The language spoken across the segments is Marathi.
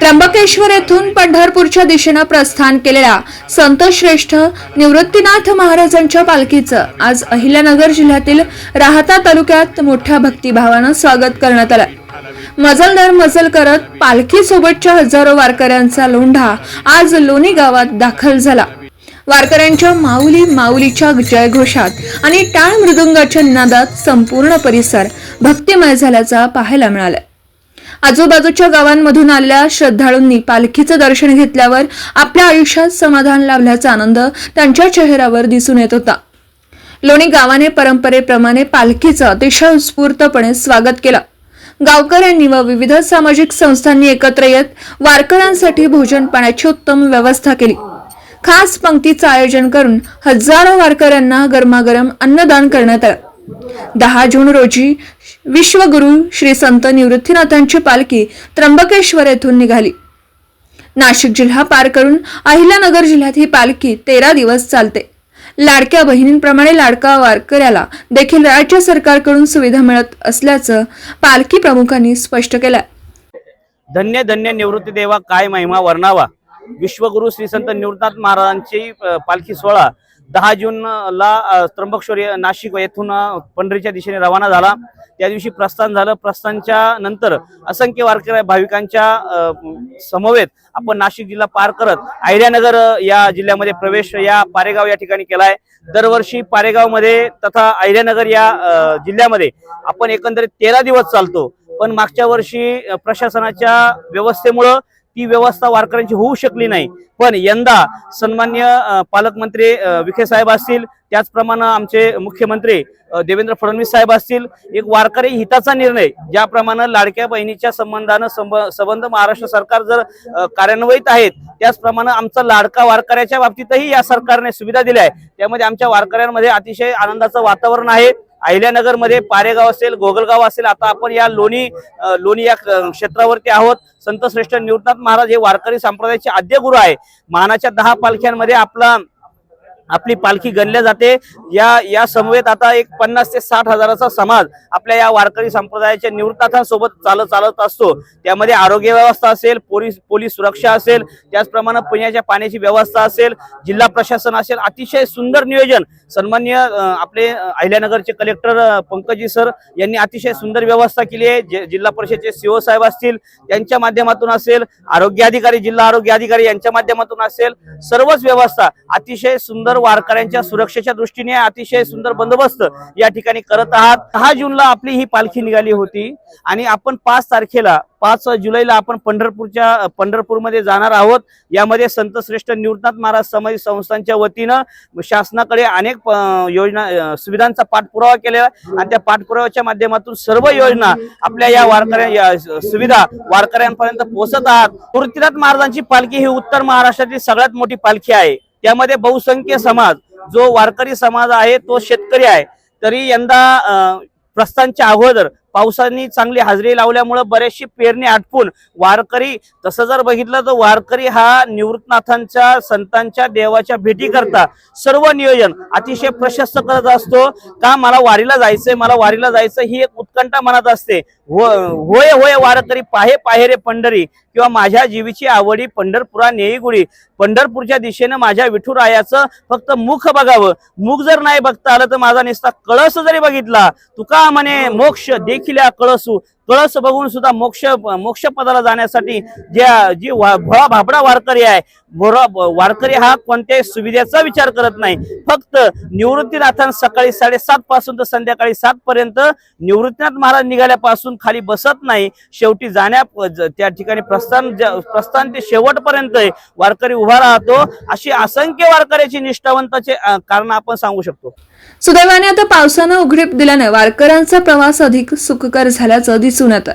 त्र्यंबकेश्वर येथून पंढरपूरच्या दिशेनं प्रस्थान केलेल्या संतश्रेष्ठ निवृत्तीनाथ महाराजांच्या पालखीचं आज अहिल्यानगर जिल्ह्यातील राहता तालुक्यात मोठ्या भक्तिभावानं स्वागत करण्यात आलं. मजलदार मजल करत पालखीसोबतच्या हजारो वारकऱ्यांचा लोंढा आज लोणी गावात दाखल झाला. वारकऱ्यांच्या माऊली माऊलीच्या जयघोषात आणि टाळ मृदुंगाच्या निनादात संपूर्ण परिसर भक्तिमय झाल्याचा पाहायला मिळालं. आजूबाजूच्या गावांमधून आलेल्या श्रद्धाळूंनी पालखीचं दर्शन घेतल्यावर आपल्या आयुष्यात समाधान लाभल्याचा आनंद त्यांच्या चेहऱ्यावर दिसून येत होता. लोणी गावाने परंपरेप्रमाणे पालखीचं अतिशय उत्स्फूर्तपणे स्वागत केलं. गावकऱ्यांनी व विविध सामाजिक संस्थांनी एकत्र येत वारकऱ्यांसाठी भोजन पाण्याची उत्तम व्यवस्था केली. खास पंक्तीचं आयोजन करून हजारो वारकऱ्यांना गरमागरम अन्नदान करण्यात आलं. दहा जून रोजी विश्वगुरु श्री संत निवृत्तीनाथांची पालखी त्र्यंबकेश्वर येथून निघाली. नाशिक जिल्हा पार करून अहिल्यानगर जिल्ह्यात ही पालखी तेरा दिवस चालते. लाडक्या बहिणींप्रमाणे लाडका वारकऱ्याला देखील राज्य सरकारकडून सुविधा मिळत असल्याचं पालखी प्रमुखांनी स्पष्ट केलं धन्य धन्य निवृत्ती देवा काय महिमा वर्णावा. विश्वगुरु श्री संत निवृत्तनाथ महाराजांची पालखी सोहळा दहा जूनला अ, त्र्यंबकेश्वर नाशिक येथून पंढरीच्या दिशेने रवाना झाला. त्या दिवशी प्रस्थान झालं. प्रस्थानच्या नंतर असंख्य वारकर भाविकांच्या समवेत आपण नाशिक जिल्हा पार करत आयर्यानगर या जिल्ह्यामध्ये प्रवेश या पारेगाव या ठिकाणी केलाय. दरवर्षी पारेगावमध्ये तथा आयर्यानगर या जिल्ह्यामध्ये आपण एकंदरीत तेरा दिवस चालतो. पण मागच्या वर्षी प्रशासनाच्या व्यवस्थेमुळं ती व्यवस्था वारकऱ्यांची होऊ शकली नाही. पण यंदा सन्मान्य पालकमंत्री विखे साहेब असतील त्याचप्रमाणे आमचे मुख्यमंत्री देवेंद्र फडणवीस साहेब असतील एक वारकरी हिताचा निर्णय ज्याप्रमाणे लाडक्या बहिणीच्या संबंधानं संबंध महाराष्ट्र सरकार जर कार्यान्वित आहेत त्याचप्रमाणे आमचा लाडका वारकऱ्याच्या बाबतीतही या सरकारने सुविधा दिल्या आहे त्यामध्ये आमच्या वारकऱ्यांमध्ये अतिशय आनंदाचं वातावरण आहे. अहिल्यानगरमध्ये पारेगाव असेल गोगलगाव असेल आता आपण या लोणी लोणी या क्षेत्रावरती आहोत. संत श्रेष्ठ निवृत्तनाथ महाराज हे वारकरी संप्रदायाचे आद्य गुरु आहे. मानाच्या दहा पालख्यांमध्ये आपला आपली पालखी गणल्या जाते. या या समवेत आता एक पन्नास ते साठ हजाराचा समाज आपल्या या वारकरी संप्रदायाच्या निवृत्तनाथांसोबत चालत चालत असतो. त्यामध्ये आरोग्य व्यवस्था असेल पोलीस पोलीस सुरक्षा असेल त्याचप्रमाणे पिण्याच्या पाण्याची व्यवस्था असेल जिल्हा प्रशासन असेल अतिशय सुंदर नियोजन. सन्मान्य आपले अहिल्यानगरचे कलेक्टर पंकजी सर यांनी अतिशय सुंदर व्यवस्था केली आहे. जे- जिल्हा परिषदचे सीओ साहेब असतील त्यांच्या माध्यमातून असेल आरोग्य अधिकारी जिल्हा आरोग्य अधिकारी यांच्या माध्यमातून असेल सर्वच व्यवस्था अतिशय सुंदर वारकऱ्यांच्या सुरक्षेच्या दृष्टीने अतिशय सुंदर बंदोबस्त या ठिकाणी करत आहात. दहा जूनला आपली ही पालखी निघाली होती आणि आपण पाच तारखेला पाच जुलैला आपण पंढरपूरच्या पंढरपूरमध्ये जाणार आहोत. यामध्ये संत श्रेष्ठ निवृत्तनाथ महाराज समाज संस्थांच्या वतीनं शासनाकडे अनेक योजना सुविधांचा पाठपुरावा केलेला आणि त्या पाठपुराव्याच्या माध्यमातून सर्व योजना आपल्या या वारकऱ्या सुविधा वारकऱ्यांपर्यंत पोहोचत आहात. निवृत्तीनाथ महाराजांची पालखी ही उत्तर महाराष्ट्रातील सगळ्यात मोठी पालखी आहे. त्यामध्ये बहुसंख्य समाज जो वारकरी समाज आहे तो शेतकरी आहे तरी यंदा प्रस्थानच्या अगोदर पावसाने चांगली हजेरी लावल्यामुळे बरेचशी पेरणी आटपून वारकरी तसं जर बघितलं तर वारकरी हा निवृत्तनाथांच्या संतांच्या देवाच्या भेटी करता सर्व नियोजन अतिशय प्रशस्त करत असतो. का मला वारीला जायचंय मला वारीला जायचं ही एक उत्कंठा मनात असते. हो, होय होय वारकरी पाहे पाहेरे पंढरी किंवा माझ्या जीवीची आवडी पंढरपुरा नेईगुडी पंढरपूरच्या दिशेनं माझ्या विठुरायाचं फक्त मुख बघावं. मुख जर नाही बघता आलं तर माझा निस्ता कळस जरी बघितला तुका म्हणे मोक्ष देखील या कळसू कळस बघून सुद्धा मोक्ष मोक्ष पदाला जाण्यासाठी ज्या जी भोळा भाबडा वारकरी आहे भोळा वारकरी हा कोणत्याही सुविधेचा विचार करत नाही. फक्त निवृत्तीनाथान सकाळी साडेसात पासून तर संध्याकाळी सात पर्यंत निवृत्तीनाथ महाराज निघाल्यापासून खाली बसत नाही. शेवटी जाण्या त्या ठिकाणी प्रस्थान प्रस्थान ते शेवटपर्यंत वारकरी उभा राहतो. अशी असंख्य वारकऱ्याची निष्ठावंताचे कारण आपण सांगू शकतो. सुदैवाने आता पावसानं उघडीप दिल्याने वारकऱ्यांचा प्रवास अधिक सुखकर झाल्याचं दिसून येतं.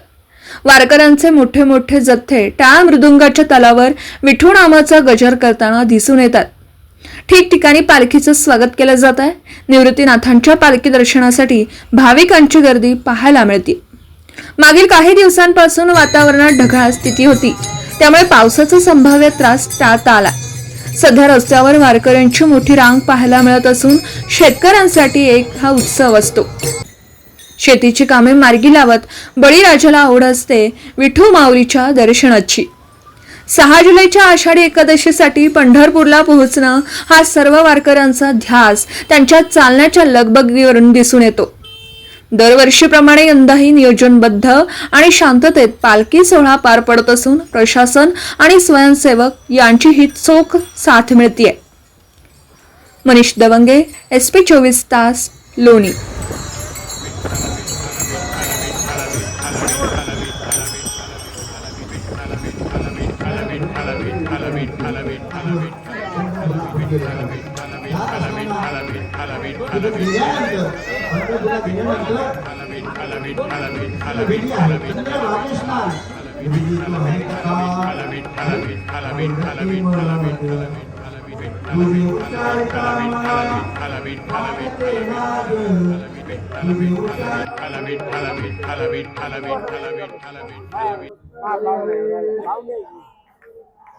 वारकऱ्यांचे मोठे मोठे जथ्थे टाळ मृदुंगाच्या तलावर विठू नामाचा गजर करताना दिसून येतात. ठिकठिकाणी पालखीचं स्वागत केलं जात आहे. निवृत्तीनाथांच्या पालखी दर्शनासाठी भाविकांची गर्दी पाहायला मिळते. मागील काही दिवसांपासून वातावरणात ढगाळ स्थिती होती. त्यामुळे पावसाचा संभाव्य त्रास टाळता आला. सध्या रस्त्यावर वारकऱ्यांची मोठी रांग पाहायला मिळत असून शेतकऱ्यांसाठी एक हा उत्सव असतो. शेतीची कामे मार्गी लावत बळीराजाला आवड असते विठू माऊलीच्या दर्शनाची. सहा जुलैच्या आषाढी एकादशीसाठी पंढरपूरला पोहोचणं हा सर्व वारकऱ्यांचा ध्यास त्यांच्या चालण्याच्या लगबगीवरून दिसून येतो. दरवर्षीप्रमाणे यंदाही नियोजनबद्ध आणि शांततेत पालखी सोहळा पार पडत असून प्रशासन आणि स्वयंसेवक यांची ही चोख साथ मिळतीये. मनीष दवंगे एस पी चोवीस तास Loni. Alabit, alabit, alabit, alabit, alabit, alabit.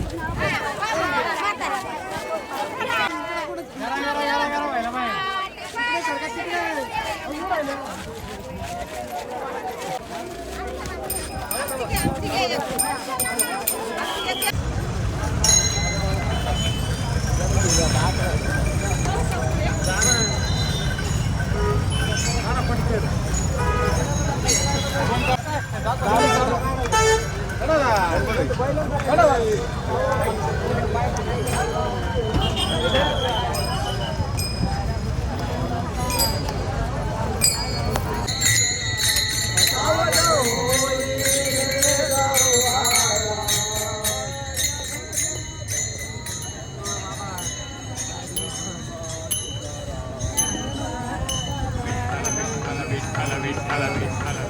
ठीक आहे a la vez.